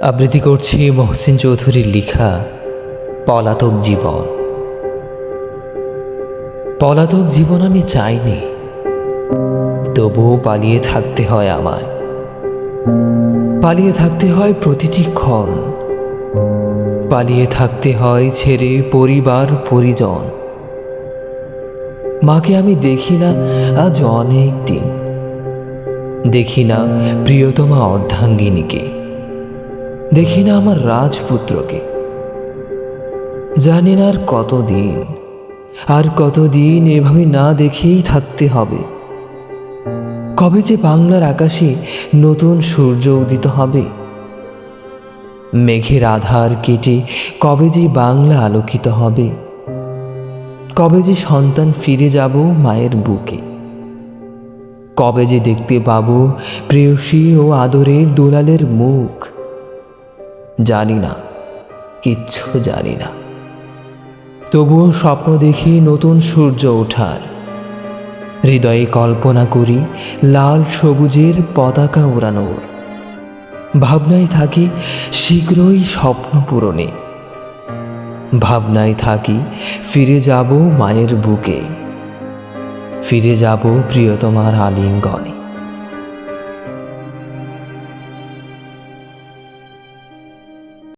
আবৃত্তি করছি মহসিন চৌধুরীর লেখা পলাতক জীবন। পলাতক জীবন আমি চাইনি, তবুও পালিয়ে থাকতে হয় আমায়। পালিয়ে থাকতে হয় প্রতিটি ক্ষণ, পালিয়ে থাকতে হয় ছেড়ে পরিবার পরিজন। মাকে আমি দেখি না আজ অনেক দিন, দেখি না প্রিয়তমা অর্ধাঙ্গিনীকে। দেখি না আমার রাজপুত্রকে। জানি না আর কতদিন আর কতদিন এভাবে না দেখেই থাকতে হবে। কবে যে বাংলার আকাশে নতুন সূর্য উদিত হবে। মেঘের আধার কেটে কবে যে বাংলা আলোকিত হবে। কবে যে সন্তান ফিরে যাব মায়ের বুকে। কবে যে দেখতে পাবো প্রেয়সী ও আদরের দোলালের মুখ। জানি না, কিচ্ছু জানি না। তবুও স্বপ্ন দেখি নতুন সূর্য ওঠার। হৃদয়ে কল্পনা করি লাল সবুজের পতাকা ওড়ানোর ভাবনায় থাকি শীঘ্রই স্বপ্ন পূরণে। ভাবনায় থাকি ফিরে যাব মায়ের বুকে। ফিরে যাব প্রিয়তমার আলিঙ্গনে।